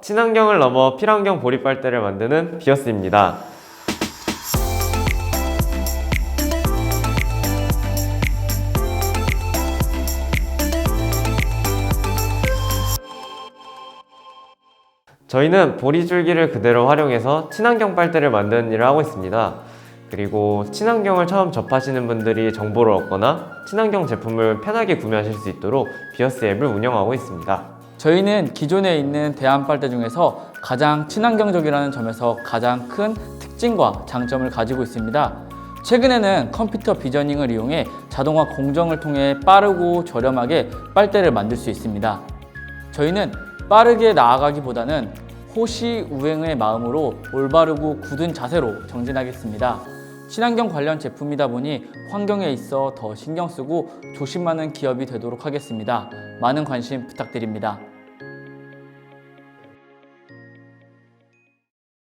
친환경을 넘어 필환경 보리 빨대를 만드는 비어스입니다. 저희는 보리 줄기를 그대로 활용해서 친환경 빨대를 만드는 일을 하고 있습니다. 그리고 친환경을 처음 접하시는 분들이 정보를 얻거나 친환경 제품을 편하게 구매하실 수 있도록 비어스 앱을 운영하고 있습니다. 저희는 기존에 있는 대한 빨대 중에서 가장 친환경적이라는 점에서 가장 큰 특징과 장점을 가지고 있습니다. 최근에는 컴퓨터 비저닝을 이용해 자동화 공정을 통해 빠르고 저렴하게 빨대를 만들 수 있습니다. 저희는 빠르게 나아가기보다는 호시 우행의 마음으로 올바르고 굳은 자세로 정진하겠습니다. 친환경 관련 제품이다 보니 환경에 있어 더 신경 쓰고 조심하는 기업이 되도록 하겠습니다. 많은 관심 부탁드립니다.